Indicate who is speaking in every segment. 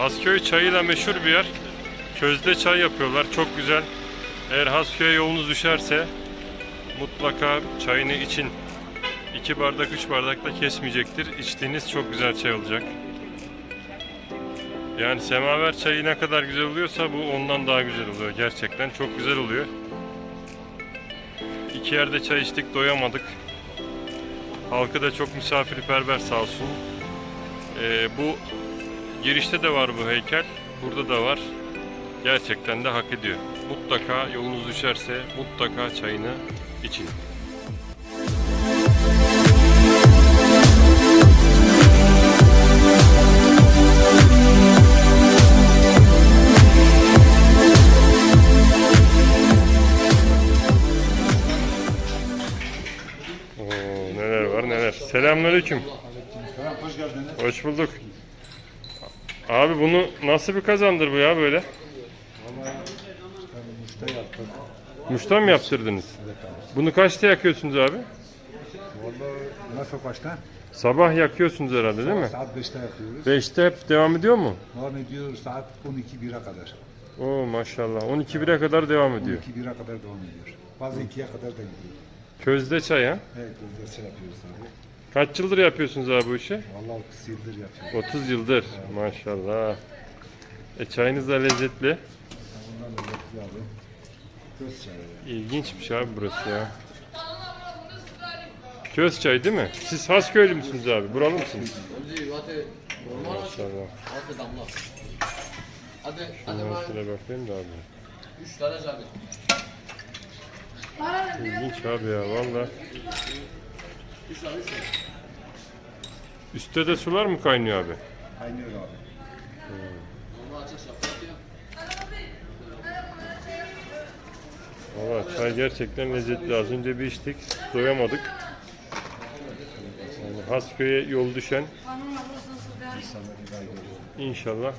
Speaker 1: Hasköy çayıyla meşhur bir yer. Közde çay yapıyorlar. Çok güzel. Eğer Hasköy'e yolunuz düşerse mutlaka çayını için. 2 bardak 3 bardak da kesmeyecektir. İçtiğiniz çok güzel çay olacak. Yani semaver çayı ne kadar güzel oluyorsa bu ondan daha güzel oluyor. Gerçekten çok güzel oluyor. İki yerde çay içtik doyamadık. Halkı da çok misafirperver sağ olsun. Ee, bu girişte de var bu heykel. Burada da var. Gerçekten de hak ediyor. Mutlaka yolunuz düşerse mutlaka çayını için. Oo, neler var neler. Selamünaleyküm.
Speaker 2: Selam, hoş geldiniz.
Speaker 1: Hoş bulduk. Abi bunu nasıl bir kazandır bu ya böyle?
Speaker 2: Müşteri yaptım.
Speaker 1: Muştan mı yaptırdınız? Bunu kaçta yakıyorsunuz abi?
Speaker 2: Valla nasıl kaçta?
Speaker 1: Sabah yakıyorsunuz herhalde değil mi?
Speaker 2: Saat 5'te yapıyoruz.
Speaker 1: 5'te hep devam ediyor mu?
Speaker 2: Devam ediyor saat 12 1'e kadar.
Speaker 1: Oo maşallah. 12 1'e kadar devam ediyor.
Speaker 2: 12 1'e kadar devam ediyor. Bazı 2'ye kadar da gidiyor.
Speaker 1: Közde çay ha?
Speaker 2: Evet, biz de şey yapıyoruz abi.
Speaker 1: Kaç yıldır yapıyorsunuz abi bu işi?
Speaker 2: Valla 30 yıldır yapıyoruz.
Speaker 1: 30 yıldır. Maşallah. E çayınız da lezzetli.
Speaker 2: Bundan da yapıyoruz abi. Göz çayı.
Speaker 1: İlginçmiş abi burası ya. Köz çay değil mi? Siz Hasköylü müsünüz abi? Buralı mısınız? Maşallah.
Speaker 3: Bana
Speaker 1: şöyle bakayım da abi.
Speaker 3: 3 tane hadi.
Speaker 1: İlginç abi ya valla.
Speaker 3: 3 tane üç tane.
Speaker 1: Üstte de sular mı kaynıyor abi?
Speaker 2: Kaynıyor abi.
Speaker 1: Valla çay gerçekten lezzetli. Az önce bir içtik. Doyamadık. Yani Hasköy'e yol düşen inşallah.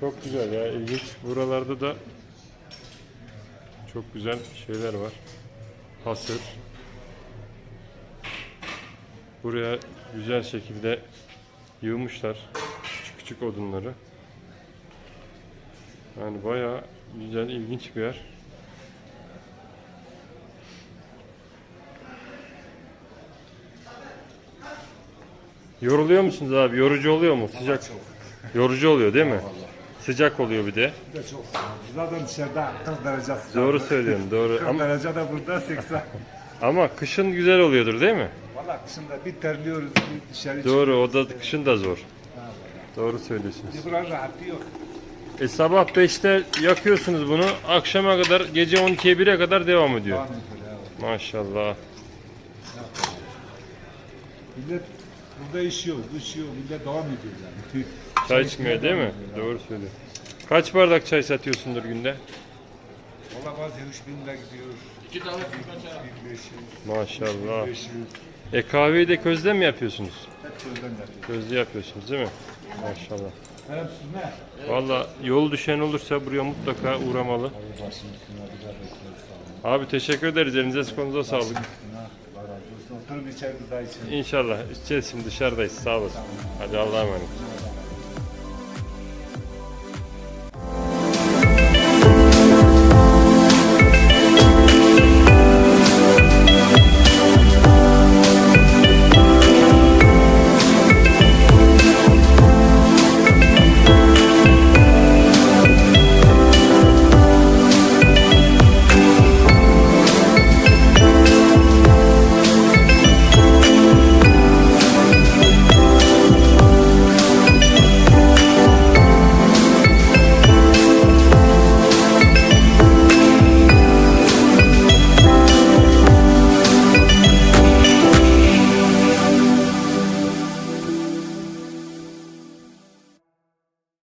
Speaker 1: Çok güzel ya ilginç. Buralarda da çok güzel şeyler var. Hasır. Buraya güzel şekilde yığmışlar küçük küçük odunları. Yani bayağı güzel ilginç bir yer. Yoruluyor musunuz abi? Yorucu oluyor mu? Sıcak. Yorucu oluyor değil mi? Sıcak oluyor bir de.
Speaker 2: Bir de çok sıcak. Zaten dışarıda 40 derece sıcak.
Speaker 1: Doğru söylüyorsun, doğru.
Speaker 2: 40
Speaker 1: Ama,
Speaker 2: derece de burada 80.
Speaker 1: ama kışın güzel oluyordur değil mi?
Speaker 2: Valla kışında bir terliyoruz, bir dışarı
Speaker 1: Doğru, o da kışın da zor. Doğru söylüyorsunuz.
Speaker 2: çıkıyoruz. Buranın rahatlığı yok.
Speaker 1: E sabah 5'te yakıyorsunuz bunu, akşama kadar, gece 12'ye 1'e kadar devam ediyor.
Speaker 2: Devam ediyor ya.
Speaker 1: Maşallah.
Speaker 2: Millet burada işiyor, içiyor, millet devam ediyor yani.
Speaker 1: Çay içmeye değil mi? Doğru söylüyor. Kaç bardak çay satıyorsundur günde?
Speaker 2: Valla bazı 3000 lira gidiyor,
Speaker 3: 2 tane sütlaç ya.
Speaker 2: 1500,
Speaker 1: Maşallah.
Speaker 2: 500.
Speaker 1: E kahveyi de közde mi yapıyorsunuz?
Speaker 2: Hep sözden yapıyor.
Speaker 1: Közde yapıyorsunuz değil mi? Maşallah.
Speaker 2: Hem süzme.
Speaker 1: Valla yol düşen olursa buraya mutlaka uğramalı.
Speaker 2: Abi bekleriz sağ olun.
Speaker 1: Teşekkür ederiz. Elinize kolunuza sağlık.
Speaker 2: Üstüne Allah razı olsun. Oturup içeride daha için.
Speaker 1: İnşallah. İçeceğiz şimdi dışarıdayız. Sağ olasın. Hadi Allah'a emanet.